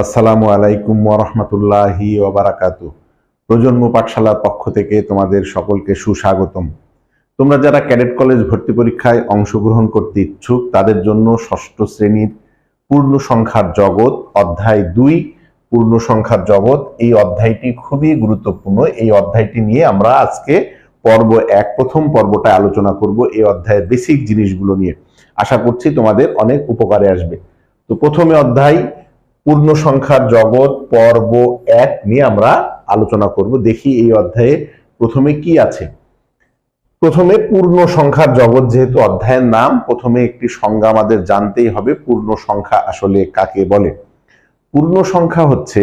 আসসালামু আলাইকুম ওরহমতুল্লাহি প্রজন্ম পাঠশালার পক্ষ থেকে তোমাদের সকলকে সুস্বাগতম। তোমরা যারা ক্যাডেট কলেজ ভর্তি পরীক্ষায় অংশগ্রহণ করতে ইচ্ছুক, তাদের জন্য ষষ্ঠ শ্রেণির পূর্ণ সংখ্যার জগৎ, অধ্যায় দুই পূর্ণ সংখ্যার জগৎ, এই অধ্যায়টি খুবই গুরুত্বপূর্ণ। এই অধ্যায়টি নিয়ে আমরা আজকে পর্ব এক, প্রথম পর্বটা আলোচনা করব এই অধ্যায়ের বেসিক জিনিসগুলো নিয়ে। আশা করছি তোমাদের অনেক উপকারে আসবে। তো প্রথমে অধ্যায় পূর্ণ সংখ্যার জগৎ, পর্ব, এক নিয়ে আমরা আলোচনা করব। দেখি এই অধ্যায়ে প্রথমে কি আছে। প্রথমে পূর্ণ সংখ্যার জগৎ যেহেতু অধ্যায়ের নাম, প্রথমে একটি সংজ্ঞা আমাদের জানতেই হবে পূর্ণ সংখ্যা আসলে কাকে বলে। পূর্ণ সংখ্যা হচ্ছে,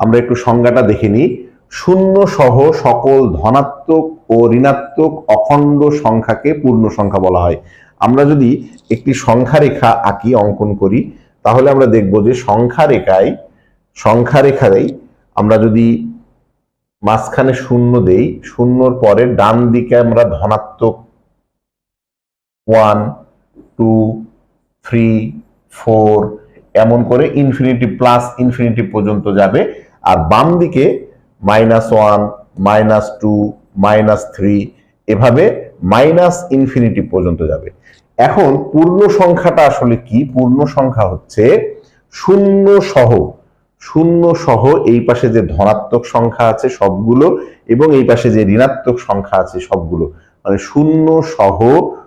আমরা একটু সংজ্ঞাটা দেখে নিই, শূন্য সহ সকল ধনাত্মক ও ঋণাত্মক অখণ্ড সংখ্যাকে পূর্ণ সংখ্যা বলা হয়। আমরা যদি একটি সংখ্যা রেখা আঁকি, অঙ্কন করি তাহলে আমরা দেখব যে সংখ্যা রেখায় সংখ্যা রেখায় আমরা যদি মাঝখানে শূন্য দেই, শূন্যর পরে ডান দিকে আমরা ধনাত্মক ওয়ান টু থ্রি ফোর এমন করে ইনফিনিটি প্লাস ইনফিনিটি পর্যন্ত যাবে। আর বাম দিকে minus one minus two minus three এভাবে মাইনাস ইনফিনিটি পর্যন্ত যাবে। এখন পূর্ণ সংখ্যাটা আসলে কি? পূর্ণ সংখ্যা হচ্ছে শূন্য সহ। শূন্য সহ এই পাশে যে ধনাত্মক সংখ্যা আছে সবগুলো এবং এই পাশে যে ঋণাত্মক সংখ্যা আছে সবগুলো। মানে শূন্য সহ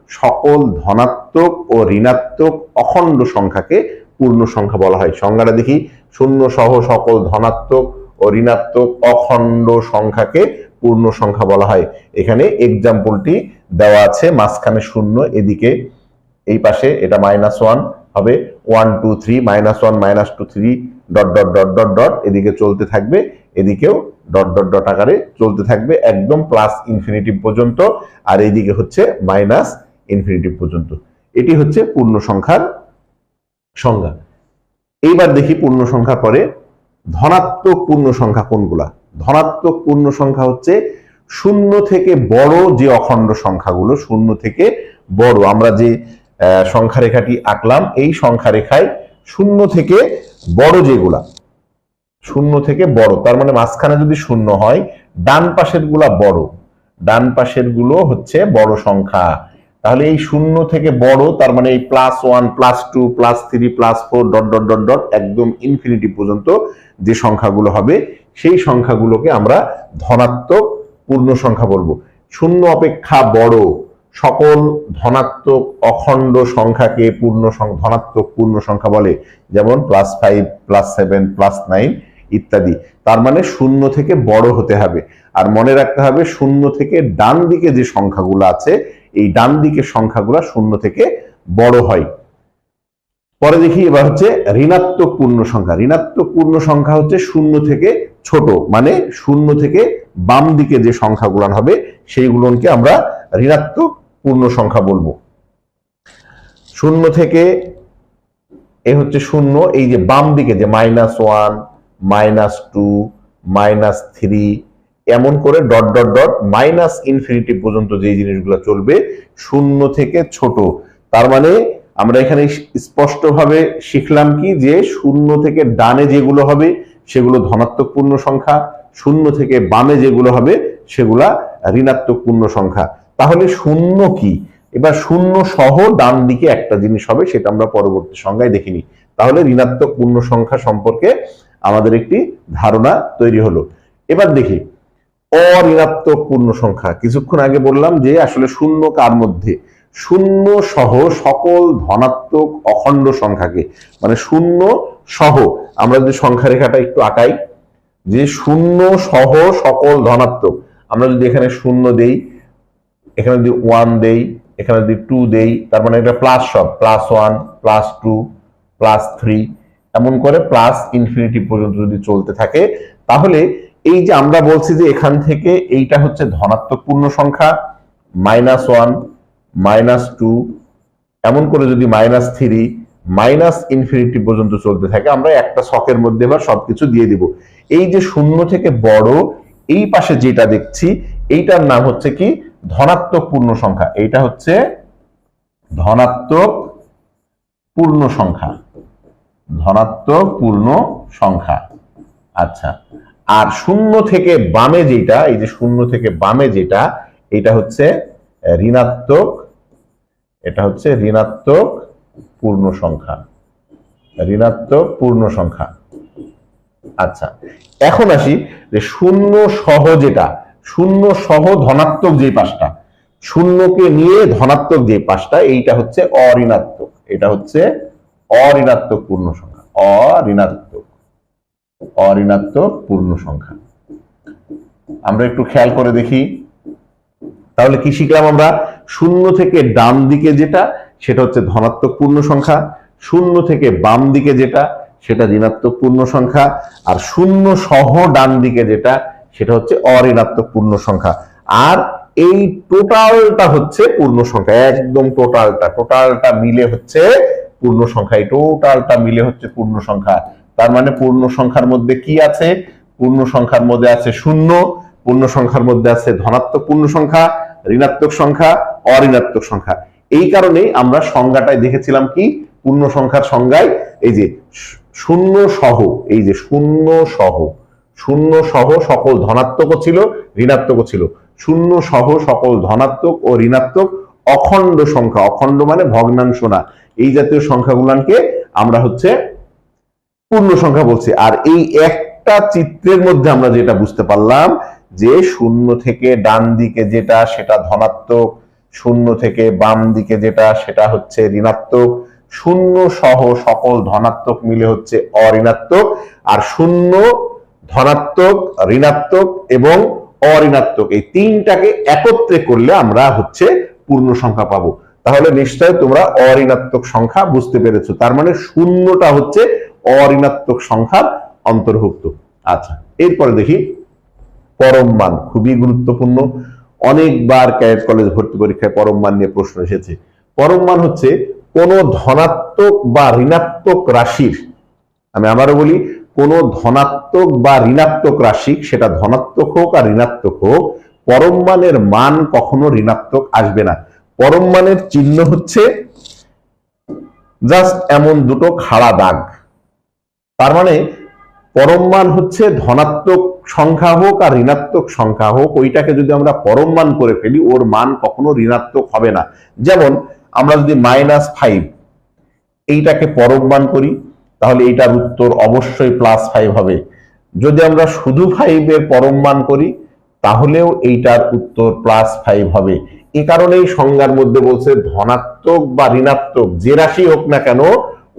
সকল ধনাত্মক ও ঋণাত্মক অখণ্ড সংখ্যাকে পূর্ণ সংখ্যা বলা হয়। সংজ্ঞাটা দেখি। শূন্য সহ সকল ধনাত্মক ও ঋণাত্মক অখণ্ড সংখ্যাকে পূর্ণ সংখ্যা বলা হয়। এখানে এক্সাম্পলটি দেওয়া আছে, মাঝখানে শূন্য, এদিকে এই পাশে এটা মাইনাস ওয়ান হবে one two three minus one minus two three dot dot dot dot dot এদিকে চলতে থাকবে, এদিকেও ডট ডট ডট আকারে চলতে থাকবে একদম প্লাস ইনফিনিটিভ পর্যন্ত, আর এইদিকে হচ্ছে মাইনাস ইনফিনিটিভ পর্যন্ত। এটি হচ্ছে পূর্ণ সংখ্যার সংজ্ঞা। এইবার দেখি পূর্ণ সংখ্যা পরে ধনাত্মক পূর্ণ সংখ্যা কোনগুলা? ধনাত্মক পূর্ণ সংখ্যা হচ্ছে শূন্য থেকে বড় যে অখণ্ড সংখ্যাগুলো, শূন্য থেকে বড়। আমরা যে সংখ্যা রেখাটি আঁকলাম। এই সংখ্যা রেখায় শূন্য থেকে বড় যেগুলা, শূন্য থেকে বড়, তার মানে মাঝখানে যদি শূন্য হয়, ডান পাশেরগুলা বড়। ডান পাশেরগুলো হচ্ছে বড় সংখ্যা। তাহলে এই শূন্য থেকে বড়, তার মানে এই plus one plus two plus three plus four dot dot dot dot একদম ইনফিনিটি পর্যন্ত যে সংখ্যাগুলো হবে, সেই সংখ্যাগুলোকে আমরা ধনাত্মক পূর্ণ সংখ্যা বলব। শূন্য অপেক্ষা বড় সকল ধনাত্মক অখণ্ড সংখ্যাকে পূর্ণ ধনাত্মক পূর্ণ সংখ্যা বলে, যেমন plus five plus seven plus nine ইত্যাদি। তার মানে শূন্য থেকে বড় হতে হবে। আর মনে রাখতে হবে, শূন্য থেকে ডান দিকে যে সংখ্যাগুলো আছে, এই ডান দিকের সংখ্যাগুলো শূন্য থেকে বড় হয়। পরে দেখি এবার হচ্ছে ঋণাত্মক পূর্ণ সংখ্যা। ঋণাত্মক পূর্ণ সংখ্যা হচ্ছে শূন্য থেকে ছোট মানে শূন্য থেকে বাম দিকে যে সংখ্যাগুলো হবে, সেইগুলোকে আমরা ঋণাত্মক পূর্ণ সংখ্যা বলব। শূন্য থেকে এ হচ্ছে শূন্য, এই যে বাম দিকে যে minus one minus two minus three এমন করে dot dot dot minus infinity পর্যন্ত যে জিনিসগুলো চলবে, শূন্য থেকে ছোট। তার মানে আমরা এখানে স্পষ্টভাবে শিখলাম কি যে শূন্য থেকে ডানে যেগুলো হবে, সেগুলো ধনাত্মক পূর্ণ সংখ্যা, শূন্য থেকে বামে যেগুলো হবে, সেগুলা ঋণাত্মক পূর্ণ সংখ্যা। তাহলে শূন্য কি? এবার শূন্য সহ ডান দিকে একটা জিনিস হবে, সেটা আমরা পরবর্তী সংজ্ঞায় দেখিনি তাহলে ঋণাত্মক পূর্ণ সংখ্যা সম্পর্কে আমাদের একটি ধারণা তৈরি হলো। এবার দেখি, অঋণাত্মক পূর্ণ সংখ্যা। কিছুক্ষণ আগে বললাম যে আসলে শূন্য কার মধ্যে? শূন্য সহ সকল ধনাত্মক অখণ্ড সংখ্যাকে। মানে শূন্য সহ, আমরা যদি সংখ্যা রেখাটা একটু আঁকাই, যে শূন্য সহ সকল ধনাত্মক, আমরা যদি এখানে শূন্য দেই এখানে যদি ওয়ান দেই, এখানে যদি টু দেই, তার মানে এটা প্লাস সব plus one plus two plus three এমন করে প্লাস ইনফিনিটি পর্যন্ত যদি চলতে থাকে, তাহলে এই যে আমরা বলছি যে এখান থেকে এইটা হচ্ছে ধনাত্মক পূর্ণ সংখ্যা মাইনাস ওয়ান মাইনাস টু এমন করে যদি মাইনাস থ্রি মাইনাস ইনফিনিটি পর্যন্ত চলতে থাকে, আমরা একটা শখের মধ্যে এবার সবকিছু দিয়ে দিব। এই যে শূন্য থেকে বড়, এই পাশে যেটা দেখছি, এইটার নাম হচ্ছে কি? ধনাত্মক পূর্ণ সংখ্যা। এইটা হচ্ছে ধনাত্মক পূর্ণ সংখ্যা। ধনাত্মক পূর্ণ সংখ্যা। আচ্ছা আর শূন্য থেকে বামে যেটা, এই যে শূন্য থেকে বামে যেটা, এটা হচ্ছে ঋণাত্মক, এটা হচ্ছে ঋণাত্মক পূর্ণ সংখ্যা। ঋণাত্মক পূর্ণ সংখ্যা। আচ্ছা এখন আসি যে শূন্য সহ যেটা শূন্য সহ ধনাত্মক যে পাশটা, শূন্যকে নিয়ে ধনাত্মক যে পাশটা, এইটা হচ্ছে অঋণাত্মক। এটা হচ্ছে অঋণাত্মক পূর্ণ সংখ্যা। অঋণাত্মক। অঋণাত্মক পূর্ণ সংখ্যা। আমরা একটু খেয়াল করে দেখি। তাহলে কি শিখলাম আমরা? শূন্য থেকে ডান দিকে যেটা, সেটা হচ্ছে ধনাত্মক পূর্ণ সংখ্যা। শূন্য থেকে বাম দিকে যেটা, সেটা ঋণাত্মক পূর্ণ সংখ্যা। আর শূন্য সহ ডান দিকে যেটা সেটা হচ্ছে অঋণাত্মক পূর্ণ সংখ্যা। আর এই টোটালটা হচ্ছে পূর্ণ সংখ্যা, একদম টোটালটা টোটালটা মিলে হচ্ছে পূর্ণ সংখ্যা। এই টোটালটা মিলে হচ্ছে পূর্ণ সংখ্যা। তার মানে পূর্ণ সংখ্যার মধ্যে কি আছে? পূর্ণ সংখ্যার মধ্যে আছে শূন্য, পূর্ণ সংখ্যার মধ্যে আছে ধনাত্মক পূর্ণ সংখ্যা, ঋণাত্মক সংখ্যা, অঋণাত্মক সংখ্যা। এই কারণেই আমরা সংজ্ঞাটায় দেখেছিলাম কি? পূর্ণ সংখ্যার সংজ্ঞায় এই যে শূন্য সহ, এই যে শূন্য সহ শূন্য সহ সকল ধনাত্মকও ছিল ঋণাত্মকও ছিল। শূন্য সহ সকল ধনাত্মক ও ঋণাত্মক অখণ্ড সংখ্যা। অখণ্ড মানে ভগ্নাংশ না। এই জাতীয় সংখ্যাগুলানকে আমরা হচ্ছে পূর্ণ সংখ্যা বলছি। আর এই একটা চিত্রের মধ্যে আমরা যেটা বুঝতে পারলাম, যে শূন্য থেকে ডান দিকে যেটা, সেটা ধনাত্মক, শূন্য থেকে বাম দিকে যেটা, সেটা হচ্ছে ঋণাত্মক। শূন্য সহ সকল ধনাত্মক মিলে হচ্ছে অঋণাত্মক। আর শূন্য ধনাত্মক, ঋণাত্মক এবং অঋণাত্মক। এই তিনটাকে একত্রে করলে আমরা হচ্ছে পূর্ণ সংখ্যা পাবো। তাহলে নিশ্চয় তোমরা অঋণাত্মক সংখ্যা বুঝতে পেরেছ। তার মানে শূন্যটা হচ্ছে অঋণাত্মক সংখ্যার অন্তর্ভুক্ত। আচ্ছা এরপরে দেখি পরম মান খুবই গুরুত্বপূর্ণ। অনেকবার ক্যাডেট কলেজ ভর্তি পরীক্ষায় পরম মান নিয়ে প্রশ্ন এসেছে। পরম মান হচ্ছে কোন ধনাত্মক বা ঋণাত্মক রাশির, আমি আবারও বলি কোন ধনাত্মক বা ঋণাত্মক রাশি, সেটা ধনাত্মক হোক আর ঋণাত্মক হোক, পরম মানের মান কখনো ঋণাত্মক আসবে না। পরম মানের চিহ্ন হচ্ছে জাস্ট এমন দুটো খাড়া দাগ। তার মানে পরম মান হচ্ছে ধনাত্মক সংখ্যা হোক আর ঋণাত্মক সংখ্যা হোক, ওইটাকে যদি আমরা পরম মান করে ফেলি, ওর মান কখনো ঋণাত্মক হবে না। যেমন আমরা যদি মাইনাস ফাইভ এইটাকে পরম মান করি তাহলে এইটার উত্তর অবশ্যই প্লাস ফাইভ হবে। যদি আমরা শুধু ফাইভের পরম মান করি, তাহলেও এইটার উত্তর প্লাস ফাইভ হবে। এ কারণেই সংজ্ঞার মধ্যে বলছে ধনাত্মক বা ঋণাত্মক, যে রাশি হোক না কেন,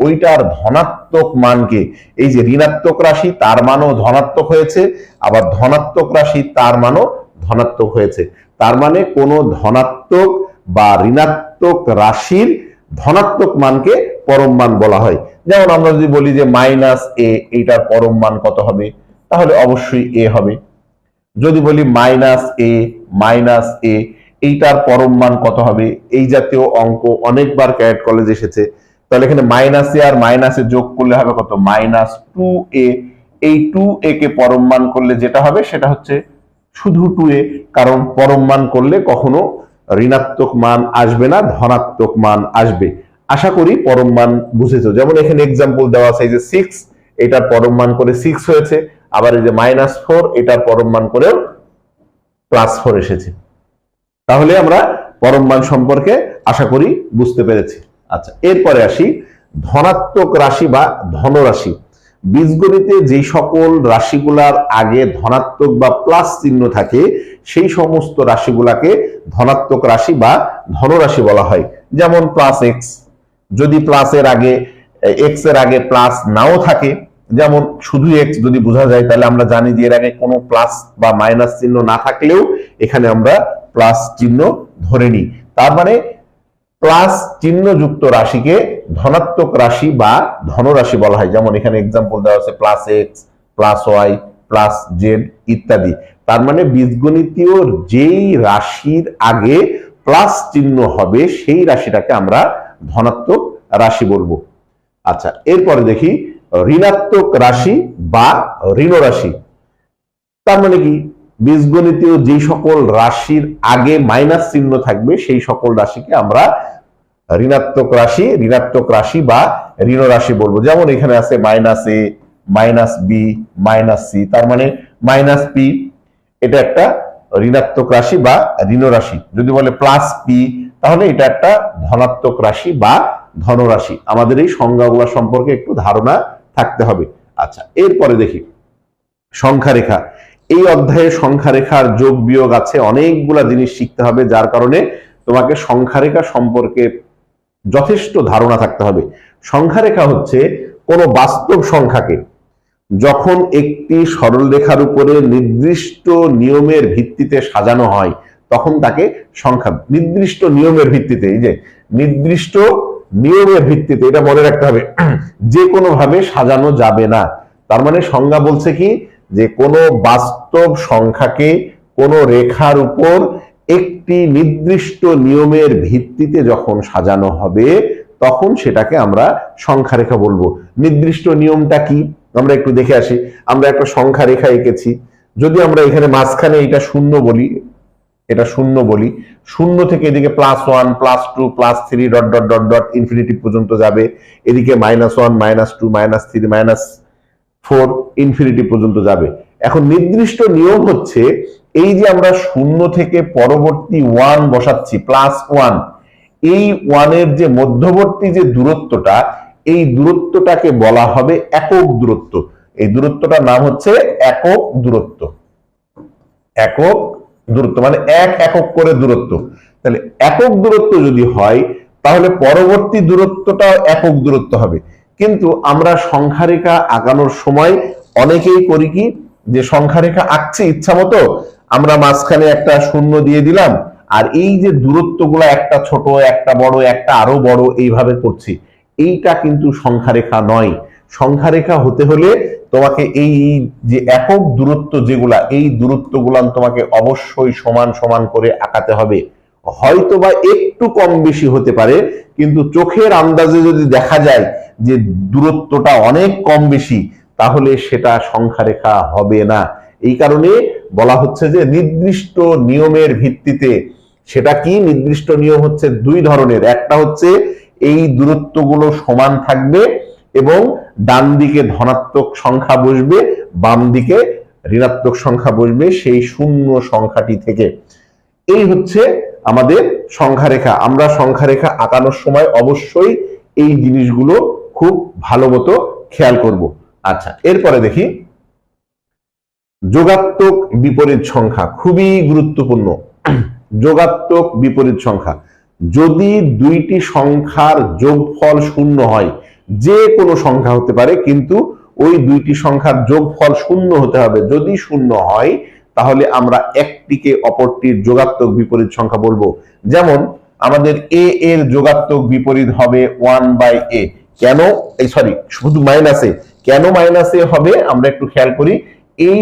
ওইটার ধনাত্মক মানকে, এই যে ঋণাত্মক রাশি, তার মানও ধনাত্মক হয়েছে, আবার ধনাত্মক রাশি, তার মানও ধনাত্মক হয়েছে। তার মানে কোন ধনাত্মক বা ঋণাত্মক রাশির ধনাত্মক মানকে পরম মান বলা হয়। যেমন আমরা যদি বলি যে মাইনাস এ এইটার পরম মান কত হবে? তাহলে অবশ্যই এ হবে। যদি বলি মাইনাস এ মাইনাস এ এইটার পরম মান কত হবে? এই জাতীয় অঙ্ক অনেকবার ক্যারেট কলেজ এসেছে। তাহলে এখানে মাইনাস এ আর মাইনাসে যোগ করলে হবে কত? মাইনাস টু এ এই টু এ কে পরম মান করলে যেটা হবে, সেটা হচ্ছে শুধু টু এ কারণ পরম মান করলে কখনো ঋণাত্মক মান আসবে না, ধনাত্মক মান আসবে। আশা করি পরম মান বুঝেছ। যেমন এখানে এক্সাম্পল দেওয়া আছে এই যে সিক্স এটার পরম মান করে সিক্স হয়েছে। আবার এই যে মাইনাস ফোর এটার পরম মান করেও প্লাস ফোর এসেছে। তাহলে আমরা পরম মান সম্পর্কে আশা করি বুঝতে পেরেছি। আচ্ছা এরপরে আসি। ধনাত্মক রাশি বা ধনরাশি। বীজগণিতে যে সকল রাশিগুলার আগে ধনাত্মক বা প্লাস চিহ্ন থাকে, সেই সমস্ত রাশিগুলাকে ধনাত্মক রাশি বা ধনরাশি বলা হয়। যেমন প্লাস এক্স, যদি প্লাসের আগে এক্সের আগে প্লাস নাও থাকে, যেমন শুধু এক্স যদি বোঝা যায়, তাহলে আমরা জানি যে এর আগে কোনো প্লাস বা মাইনাস চিহ্ন না থাকলেও এখানে আমরা প্লাস চিহ্ন ধরে নিই। তার মানে প্লাস চিহ্নযুক্ত রাশিকে ধনাত্মক রাশি বা ধনরাশি বলা হয়। যেমন এখানে এক্সাম্পল দেওয়া আছে plus X plus Y plus Z ইত্যাদি। তার মানে বীজগণিতীয় যেই রাশির আগে প্লাস চিহ্ন হবে, সেই রাশিটাকে আমরা ধনাত্মক রাশি বলব। আচ্ছা এরপরে দেখি ঋণাত্মক রাশি বা ঋণ রাশি তার মানে কি? বীজগণিতীয় যে সকল রাশির আগে মাইনাস চিহ্ন থাকবে, সেই সকল রাশিকে আমরা ঋণাত্মক রাশি ঋণাত্মক রাশি বা ঋণ রাশি বলব। যেমন এখানে আছে minus A minus B minus C তার মানে মাইনাস পি এটা একটা ঋণাত্মক রাশি বা ঋণ রাশি। যদি বলে প্লাস পি তাহলে এটা একটা ধনাত্মক রাশি বা ধনরাশি আমাদের এই সংজ্ঞাগুলো সম্পর্কে একটু ধারণা থাকতে হবে। আচ্ছা এরপরে দেখি। সংখ্যা রেখা এই অধ্যায়ে সংখ্যা রেখার যোগ বিয়োগ আছে। অনেকগুলা জিনিস শিখতে হবে, যার কারণে তোমাকে সংখ্যা রেখা সম্পর্কে যথেষ্ট ধারণা থাকতে হবে। সংখ্যা রেখা হচ্ছে কোনো বাস্তব সংখ্যাকে যখন একটি সরলরেখার উপরে নির্দিষ্ট নিয়মের ভিত্তিতে সাজানো হয়, তখন তাকে সংখ্যা, নির্দিষ্ট নিয়মের ভিত্তিতে, এই যে নির্দিষ্ট নিয়মের ভিত্তিতে, এটা মনে রাখতে হবে, যে কোনো ভাবে সাজানো যাবে না। তার মানে সংজ্ঞা বলছে কি? যে কোনো বাস্তব সংখ্যাকে কোনো রেখার উপর একটি নির্দিষ্ট নিয়মের ভিত্তিতে যখন সাজানো হবে, তখন সেটাকে আমরা সংখ্যা রেখা বলব। নির্দিষ্ট নিয়মটা কি? আমরা একটু দেখে আসি। আমরা একটা সংখ্যা রেখা এঁকেছি। যদি আমরা এখানে মাঝখানে এটা শূন্য বলি, এটা শূন্য বলি, শূন্য থেকে এদিকে plus one plus two plus three dot dot dot dot infinity পর্যন্ত যাবে। এদিকে minus one minus two minus three minus four infinity পর্যন্ত যাবে। এখন নির্দিষ্ট নিয়ম হচ্ছে এই যে আমরা শূন্য থেকে পরবর্তী ওয়ান বসাচ্ছি প্লাস ওয়ান এই ওয়ানের যে মধ্যবর্তী যে দূরত্বটা, এই দূরত্বটাকে বলা হবে একক দূরত্ব। এই দূরত্বটার নাম হচ্ছে একক দূরত্ব। একক দূরত্ব মানে এক একক করে দূরত্ব। তাহলে একক দূরত্ব যদি হয়, তাহলে পরবর্তী দূরত্বটাও একক দূরত্ব হবে। কিন্তু আমরা সংখ্যা রেখা আঁকানোর সময় অনেকেই করি কি, যে সংখ্যা রেখা আঁকছি ইচ্ছা মতো আমরা মাঝখানে একটা শূন্য দিয়ে দিলাম, আর এই যে দূরত্বগুলো একটা ছোট, একটা বড়, একটা আরও বড় এইভাবে করছি, এইটা কিন্তু সংখ্যা রেখা নয়। সংখ্যা রেখা হতে হলে তোমাকে এই যে একক দূরত্ব যেগুলা, এই দূরত্বগুলা তোমাকে অবশ্যই সমান সমান করে আঁকাতে হবে। হয়তো বা একটু কম বেশি হতে পারে, কিন্তু চোখের আন্দাজে যদি দেখা যায় যে দূরত্বটা অনেক কম বেশি, তাহলে সেটা সংখ্যা রেখা হবে না। এই কারণে বলা হচ্ছে যে নির্দিষ্ট নিয়মের ভিত্তিতে সেটা কি? নির্দিষ্ট নিয়ম হচ্ছে দুই ধরনের। একটা হচ্ছে এই দূরত্বগুলো সমান থাকবে এবং ডান দিকে ধনাত্মক সংখ্যা বসবে বাম দিকে ঋণাত্মক সংখ্যা বসবে সেই শূন্য সংখ্যাটি থেকে। এই হচ্ছে আমাদের সংখ্যা রেখা আমরা সংখ্যা রেখা আঁকানোর সময় অবশ্যই এই জিনিসগুলো খুব ভালো মতো খেয়াল করব। আচ্ছা এরপরে দেখি যোগাত্মক বিপরীত সংখ্যা খুবই গুরুত্বপূর্ণ। যোগাত্মক বিপরীত সংখ্যা। যদি দুইটি সংখ্যার যোগফল শূন্য হয়, যে কোনো সংখ্যা হতে পারে, কিন্তু ওই দুইটি সংখ্যার যোগফল শূন্য হতে হবে। যদি শূন্য হয়, তাহলে আমরা একটিকে অপরটির যোগাত্মক বিপরীত সংখ্যা বলব। যেমন, আমাদের এ এর যোগাত্মক বিপরীত হবে ওয়ান বাই এ কেন? এই সরি শুধু মাইনাসে কেন মাইনাসে হবে? আমরা একটু খেয়াল করি। এই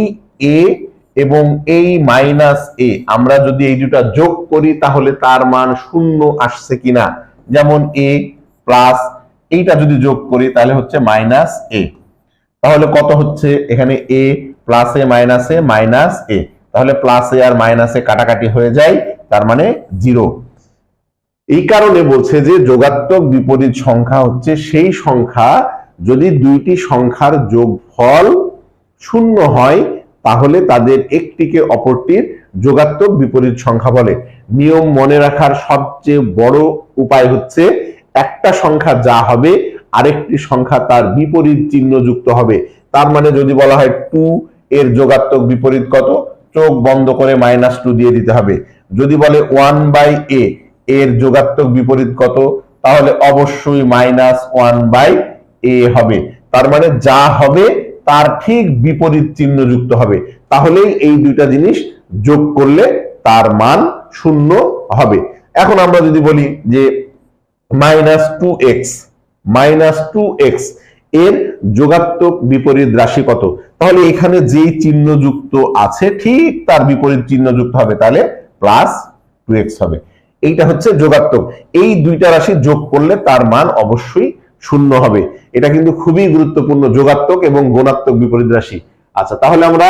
এ এবং এই মাইনাস এ আমরা যদি এই দুটা যোগ করি, তাহলে তার মান শূন্য আসছে কিনা? যেমন এ প্লাস এইটা যদি যোগ করি, তাহলে হচ্ছে মাইনাস এ তাহলে কত হচ্ছে? এখানে এ প্লাসে মাইনাসে মাইনাস এ তাহলে প্লাসে আর মাইনাসে কাটাকাটি হয়ে যায়, তার মানে জিরো এই কারণে বলছে যে যোগাত্মক বিপরীত সংখ্যা হচ্ছে সেই সংখ্যা যদি দুইটি সংখ্যার যোগফল শূন্য হয় তাহলে তাদের একটিকে অপরটির যোগাত্মক বিপরীত সংখ্যা বলে। নিয়ম মনে রাখার সবচেয়ে বড় উপায় হচ্ছে একটা সংখ্যা যা হবে, আরেকটি সংখ্যা তার বিপরীত চিহ্ন যুক্ত হবে। তার মানে যদি বলা হয় টু এর যোগাত্মক বিপরীত কত? চোখ বন্ধ করে মাইনাস টু দিয়ে দিতে হবে। যদি বলে ওয়ান বাই এ এর যোগাত্মক বিপরীত কত? তাহলে অবশ্যই মাইনাস ওয়ান বাই এ হবে। তার মানে যা হবে তার ঠিক বিপরীত চিহ্ন যুক্ত হবে। তাহলেই এই দুইটা জিনিস যোগ করলে তার মান শূন্য হবে। এখন আমরা যদি বলি যে minus two x minus two এক্সের যোগাত্মক বিপরীত রাশি কত? তাহলে এখানে যেই চিহ্ন যুক্ত আছে, ঠিক তার বিপরীত চিহ্ন যুক্ত হবে। তাহলে প্লাস টু এক্স হবে। এইটা হচ্ছে যোগাত্মক। এই দুইটা রাশি যোগ করলে তার মান অবশ্যই শূন্য হবে। এটা কিন্তু খুবই গুরুত্বপূর্ণ যোগাত্মক এবং গুণাত্মক বিপরীত রাশি। আচ্ছা তাহলে আমরা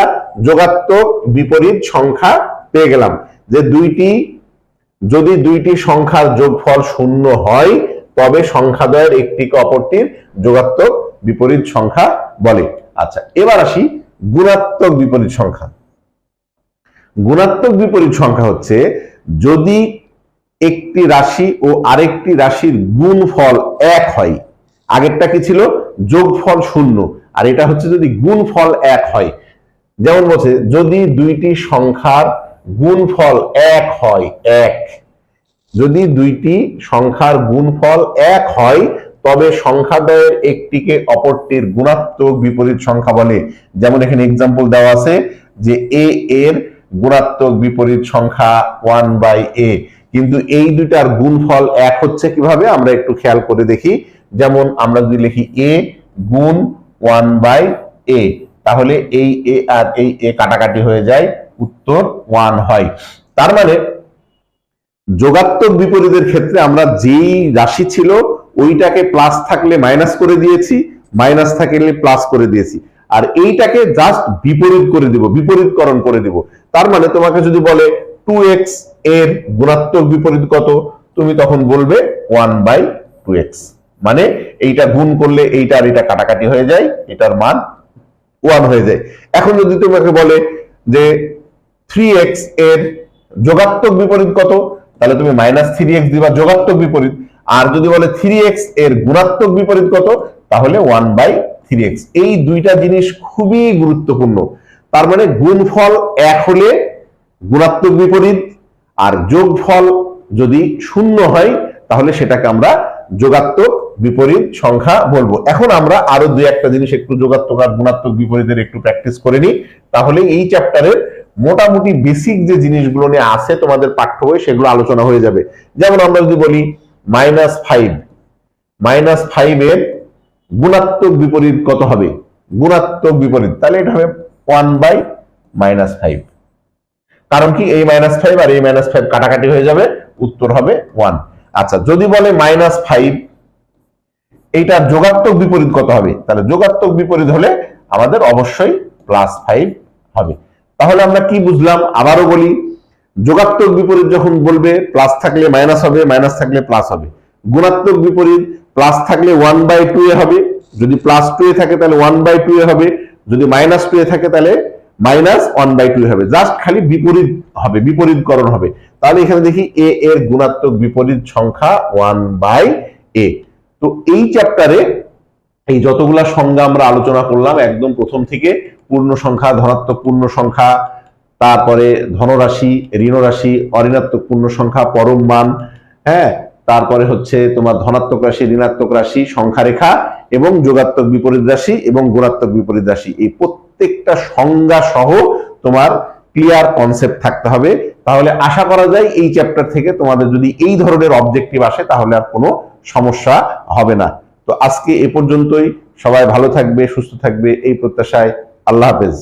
যোগাত্মক বিপরীত সংখ্যা পেয়ে গেলাম। যে দুইটি, যদি দুইটি সংখ্যার যোগফল শূন্য হয়, তবে সংখ্যাদ্বয়ের একটিকে অপরটির যোগাত্মক বিপরীত সংখ্যা বলে। আচ্ছা এবার আসি গুণাত্মক বিপরীত সংখ্যা। গুণাত্মক বিপরীত সংখ্যা হচ্ছে, যদি একটি রাশি ও আরেকটি রাশির গুণফল এক হয় আগেরটা কি ছিল? যোগফল শূন্য। আর এটা হচ্ছে যদি গুণফল এক হয়। যেমন বলছে, যদি দুইটি সংখ্যার গুণফল এক হয়, এক। যদি দুইটি সংখ্যার গুণফল এক হয়, তবে সংখ্যাদ্বয়ের একটিকে অপরটির গুণাত্মক বিপরীত সংখ্যা বলে। যেমন এখানে এক্সাম্পল দেওয়া আছে যে এ এর গুণাত্মক বিপরীত সংখ্যা ওয়ান বাই এ কিন্তু এই দুইটার গুণফল এক হচ্ছে কীভাবে? আমরা একটু খেয়াল করে দেখি। যেমন আমরা যদি লিখি এ গুণ ওয়ান বাই এ তাহলে এই এ আর এই এ কাটাকাটি হয়ে যায়, উত্তর ওয়ান হয়। তার মানে যোগাত্মক বিপরীতের ক্ষেত্রে আমরা যেই রাশি ছিল, ওইটাকে প্লাস থাকলে মাইনাস করে দিয়েছি মাইনাস থাকলে প্লাস করে দিয়েছি। আর এইটাকে জাস্ট বিপরীত করে দিব, বিপরীতকরণ করে দিব। তার মানে তোমাকে যদি বলে টু এক্সের গুণাত্মক বিপরীত কত, তুমি তখন বলবে ওয়ান বাই টু এক্স মানে এইটা গুণ করলে এইটা আর এটা কাটাকাটি হয়ে যায়, এটার মান ওয়ান হয়ে যায়। এখন যদি তোমাকে বলে যে থ্রি এক্সের যোগাত্মক বিপরীত কত, তাহলে তুমি মাইনাস থ্রি এক্স দিবা যোগাত্মক বিপরীত। আর যদি বলে থ্রি এক্সের গুণাত্মক বিপরীত কত, তাহলে ওয়ান বাই থ্রি এক্স এই দুইটা জিনিস খুবই গুরুত্বপূর্ণ। তার মানে গুণফল এক হলে গুণাত্মক বিপরীত, আর যোগফল যদি শূন্য হয়, তাহলে সেটাকে আমরা যোগাত্মক বিপরীত সংখ্যা বলব। এখন আমরা আরও দুই একটা জিনিস একটু যোগাত্মক আর গুণাত্মক বিপরীতের একটু প্র্যাকটিস করে নিই। তাহলে এই চ্যাপ্টারের মোটামুটি বেসিক যে জিনিসগুলো নিয়ে আছে তোমাদের পাঠ্য বই, সেগুলো আলোচনা হয়ে যাবে। যেমন আমরা যদি বলি মাইনাস ফাইভ মাইনাস ফাইভ এর গুণাত্মক বিপরীত কত হবে? গুণাত্মক বিপরীত। তাহলে এটা হবে ওয়ান বাই মাইনাস ফাইভ কারণ কি? এই মাইনাস ফাইভ আর এই মাইনাস ফাইভ কাটাকাটি হয়ে যাবে। উত্তর হবে ওয়ান আচ্ছা যদি বলে মাইনাস ফাইভ এইটার যোগাত্মক বিপরীত কত হবে? তাহলে যোগাত্মক বিপরীত হলে আমাদের অবশ্যই প্লাস ফাইভ হবে। তাহলে আমরা কি বুঝলাম? আবারও বলি, যোগাত্মক বিপরীত যখন বলবে প্লাস থাকলে মাইনাস হবে মাইনাস থাকলে প্লাস হবে। গুণাত্মক বিপরীত প্লাস থাকলে ওয়ান বাই টু এ হবে। যদি প্লাস টু এ থাকে তাহলে ওয়ান বাই টু এ হবে। যদি মাইনাস টু এ থাকে তাহলে মাইনাস ওয়ান বাই টু হবে। জাস্ট খালি বিপরীত হবে, বিপরীতকরণ হবে। তাহলে এখানে দেখি এ এর গুণাত্মক বিপরীত সংখ্যা ওয়ান বাই এ তো এই চ্যাপ্টারে এই যতগুলা সংজ্ঞা আমরা আলোচনা করলাম, একদম প্রথম থেকে পূর্ণ সংখ্যা, ধনাত্মক পূর্ণ সংখ্যা, তারপরে ধনরাশি, ঋণরাশি, অঋণাত্মক পূর্ণ সংখ্যা, পরম মান হ্যাঁ? তারপরে হচ্ছে তোমার ধনাত্মক রাশি, ঋণাত্মক রাশি সংখ্যা রেখা এবং যোগাত্মক বিপরীত রাশি এবং গুণাত্মক বিপরীত রাশি। এই প্রত্যেকটা সংজ্ঞা সহ তোমার ক্লিয়ার কনসেপ্ট থাকতে হবে। তাহলে আশা করা যায় এই চ্যাপ্টার থেকে তোমাদের যদি এই ধরনের অবজেক্টিভ আসে তাহলে আর কোনো সমস্যা হবে না। তো আজকে এ পর্যন্তই। সবাই ভালো থাকবে, সুস্থ থাকবে, এই প্রত্যাশায়। আল্লাহ হাফেজ।